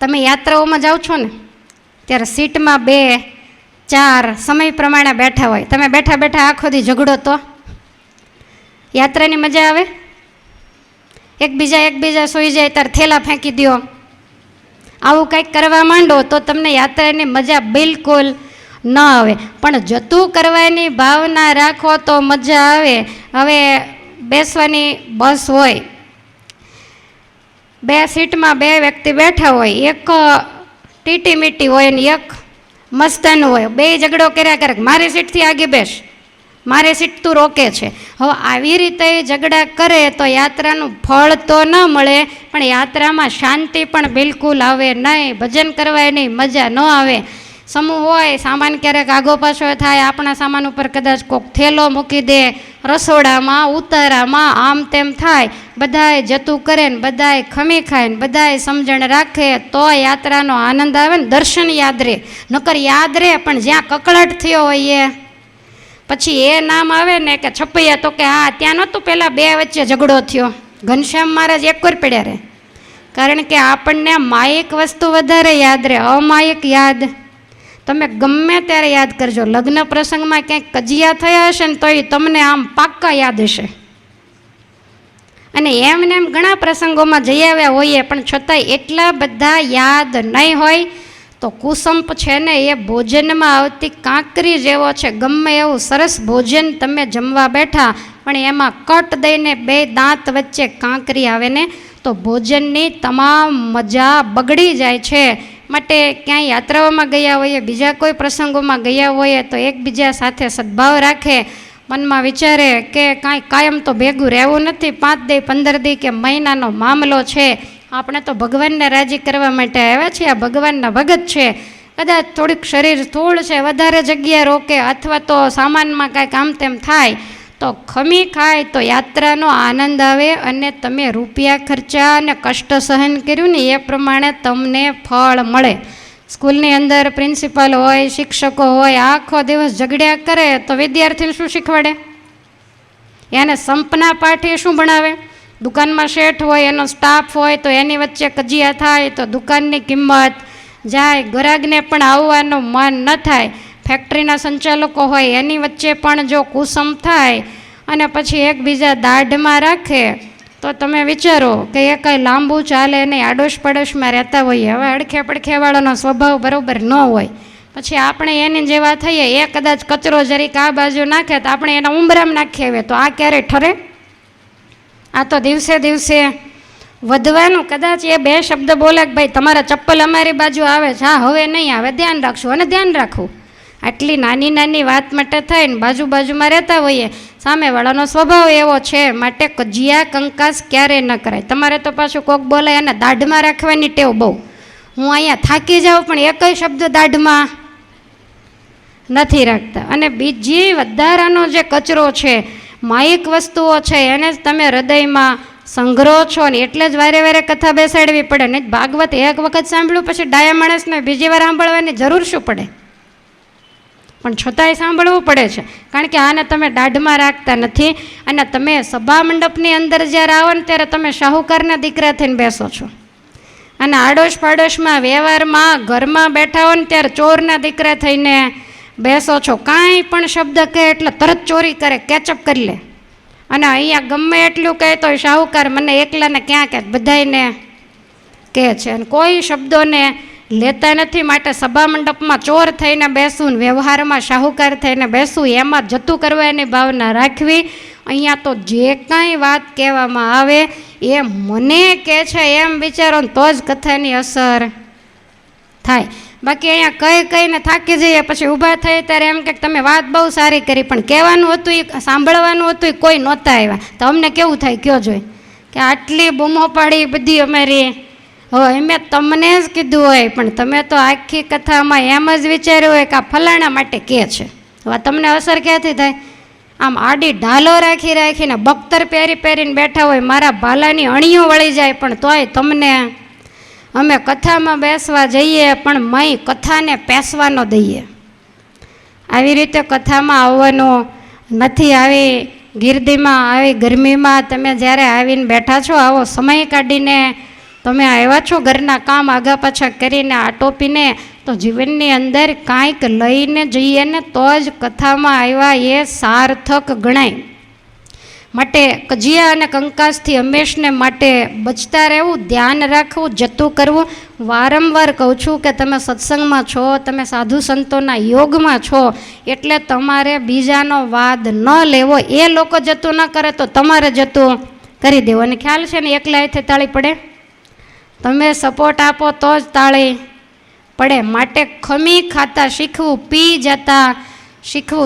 તમે યાત્રાઓમાં જાઓ છો ને, ત્યારે સીટમાં બે, ચાર સમય પ્રમાણે બેઠા હોય. તમે બેઠા બેઠા આખો દી ઝઘડો તો? યાત્રાની મજા આવે? એકબીજા એકબીજા સૂઈ જાય ત્યારે થેલા ફેંકી દ્યો. આવું કંઈક કરવા માંડો તો તમને યાત્રાની મજા બિલકુલ ન આવે. પણ જતું કરવાની ભાવના રાખો તો મજા આવે. હવે બેસવાની બસ હોય. બે સીટમાં બે વ્યક્તિ બેઠા હોય, એક ટીટી મીટી હોય ને એક મસ્તાનું હોય. બે ઝઘડો કર્યા કરે મારી સીટથી આગે બેસ. મારી સીટ તું રોકે છે. હવે આવી રીતે ઝઘડા કરે તો યાત્રાનું ફળ તો ન મળે, પણ યાત્રામાં શાંતિ પણ બિલકુલ આવે નહીં. ભજન કરવાય નહીં મજા ન આવે. સમૂહ હોય, સામાન ક્યારેક આગો પાછો થાય, આપણા સામાન ઉપર કદાચ કોક થેલો મૂકી દે, રસોડામાં, ઉતારામાં, આમ તેમ થાય, બધાએ જતું કરે ને બધાએ ખમી ખાય ને બધાએ સમજણ રાખે, તો યાત્રાનો આનંદ આવે ને દર્શન યાદ રહે. નકર યાદ રહે, પણ જ્યાં કકળટ થયો હોય એ. પછી એ નામ આવે ને કે છપૈયા, તો કે હા, ત્યાં નહોતું પહેલાં બે વચ્ચે ઝઘડો થયો. ઘનશ્યામ મહારાજ એક પડ્યા રહે કારણ કે આપણને માયક વસ્તુ વધારે યાદ રહે, અમાયિક યાદ. તમે ગમે ત્યારે યાદ કરજો, લગ્ન પ્રસંગમાં ક્યાંક કજિયા થયા હશે ને તોય તમને આમ પાક્કા યાદ હશે. અને એમ ને એમ ઘણા પ્રસંગોમાં જઈ આવ્યા હોઈએ, પણ છતાંય એટલા બધા યાદ નહીં હોય, તો કુસંપ છે ને એ ભોજનમાં આવતી કાંકરી જેવો છે. ગમે એવું સરસ ભોજન તમે જમવા બેઠા, પણ એમાં કટ દઈને બે દાંત વચ્ચે કાંકરી આવે ને, તો ભોજનની તમામ મજા બગડી જાય છે. માટે ક્યાંય યાત્રાઓમાં ગયા હોઈએ, બીજા કોઈ પ્રસંગોમાં ગયા હોઈએ તો એકબીજા સાથે સદભાવ રાખે, મનમાં વિચારે કે કાંઈ કાયમ તો ભેગું રહેવું નથી, પાંચ દી, પંદર દી કે મહિનાનો મામલો છે. આપણે તો ભગવાનને રાજી કરવા માટે આવ્યા છીએ, આ ભગવાનના ભગત છે. કદાચ થોડીક શરીર સ્થૂળ છે, વધારે જગ્યા રોકે અથવા તો સામાનમાં કાંઈક આમ તેમ થાય. તો ખમી ખાય તો યાત્રાનો આનંદ આવે અને તમે રૂપિયા ખર્ચા અને કષ્ટ સહન કર્યું ને એ પ્રમાણે તમને ફળ મળે. સ્કૂલની અંદર પ્રિન્સિપાલ હોય, શિક્ષકો હોય, આખો દિવસ ઝઘડ્યા કરે તો વિદ્યાર્થીને શું શીખવાડે? એને સંપના પાઠે શું ભણાવે? દુકાનમાં શેઠ હોય, એનો સ્ટાફ હોય, તો એની વચ્ચે કજિયા થાય, તો દુકાનની કિંમત જાય. ગ્રાહકને પણ આવવાનું મન ન થાય. ફેક્ટરીના સંચાલકો હોય, એની વચ્ચે પણ જો કુસમ થાય અને પછી એકબીજા દાઢમાં રાખે, તો તમે વિચારો કે એ કંઈ લાંબુ ચાલે નહીં આડોશ પડોશમાં રહેતા હોઈએ. હવે અડખે પડખેવાળાનો સ્વભાવ બરાબર ન હોય. પછી આપણે એની જેવા થઈએ, એ કદાચ કચરો જરીક આ બાજુ નાખે, તો આપણે એના ઉંબરામાં નાખીએ હવે. તો આ ક્યારે ઠરે? આ તો દિવસે દિવસે વધવાનું. કદાચ એ બે શબ્દ બોલે કે ભાઈ, તમારા ચપ્પલ અમારી બાજુ આવે છે. હા, હવે નહીં આવે. ધ્યાન રાખશું અને ધ્યાન રાખવું આટલી નાની નાની વાત માટે થઈને બાજુ બાજુમાં રહેતા હોઈએ, સામેવાળાનો સ્વભાવ એવો છે, માટે કજિયા કંકાસ ક્યારેય ન કરાય. તમારે તો પાછું કોક બોલાય અને દાઢમાં રાખવાની ટેવ બહુ. હું અહીંયા થાકી જાઉં, પણ એકય શબ્દ દાઢમાં નથી રાખતા. અને બીજી વધારાનો જે કચરો છે, માયિક વસ્તુઓ છે, એને જ તમે હૃદયમાં સંગ્રહ છો ને એટલે જ વારે વારે કથા બેસાડવી પડે. ને ભાગવત એક વખત સાંભળ્યું, પછી ડાયા માણસને બીજી વાર સાંભળવાની જરૂર શું પડે? પણ છતાંય સાંભળવું પડે છે. કારણ કે આને તમે દાઢમાં રાખતા નથી અને તમે સભા મંડપની અંદર જ્યારે આવો ને ત્યારે તમે શાહુકારના દીકરા થઈને બેસો છો. અને આડોશ પાડોશમાં વ્યવહારમાં, ઘરમાં બેઠા હો ને ત્યારે ચોરના દીકરા થઈને બેસો છો. કાંઈ પણ શબ્દ કહે એટલે તરત ચોરી કરે કેચઅપ કરી લે. અને અહીંયા ગમે એટલું કહે તો શાહુકાર મને એકલાને ક્યાં કહે બધાયને કહે છે. અને કોઈ શબ્દોને લેતા નથી, માટે સભા મંડપમાં ચોર થઈને બેસવું વ્યવહારમાં શાહુકાર થઈને બેસવું એમાં જતું કરવાની ભાવના રાખવી. અહીંયા તો જે કાંઈ વાત કહેવામાં આવે, એ મને કહે છે, એમ વિચારો તો જ કથાની અસર થાય. બાકી અહીંયા કઈ કઈને થાકી જઈએ, પછી ઊભા થઈ ત્યારે એમ કે તમે વાત બહુ સારી કરી, પણ કહેવાનું હતું એ સાંભળવાનું હતું એ કોઈ નહોતા આવ્યા. તો અમને કેવું થાય, કયો જોઈ? કે આટલી બૂમો પાડી બધી અમારી. હવે મેં તમને જ કીધું હોય, પણ તમે તો આખી કથામાં એમ જ વિચાર્યું હોય કે આ ફલાણા માટે કે છે. હવે તમને અસર ક્યાંથી થાય? આમ આડી ઢાલો રાખી રાખીને બખ્તર પહેરી પહેરીને બેઠા હોય, મારા ભાલાની અણીઓ વળી જાય, પણ તોય તમને અમે કથામાં બેસવા જઈએ, પણ મય કથાને પેસવાનો દઈએ. આવી રીતે કથામાં આવવાનું નથી. આવી ગીરદીમાં, આવી ગરમીમાં તમે જ્યારે આવીને બેઠા છો, આવો સમય કાઢીને તમે આવ્યા છો ઘરના કામ આગા પાછા કરીને આટોપીને તો જીવનની અંદર કાંઈક લઈને જઈએ ને તો જ કથામાં આવ્યા એ સાર્થક ગણાય. માટે કજિયા અને કંકાસથી હંમેશને માટે બચતા રહેવું, ધ્યાન રાખવું, જતું કરવું. વારંવાર કહું છું કે તમે સત્સંગમાં છો, તમે સાધુ સંતોના યોગમાં છો, એટલે તમારે બીજાનો વાદ ન લેવો. એ લોકો જતું ન કરે તો તમારે જતું કરી દેવું. અને ખ્યાલ છે ને એકલા હાથે તાળી પડે? તમે સપોર્ટ આપો તો જ તાળી પડે. માટે ખમી ખાતા શીખવું પી જતા શીખવું.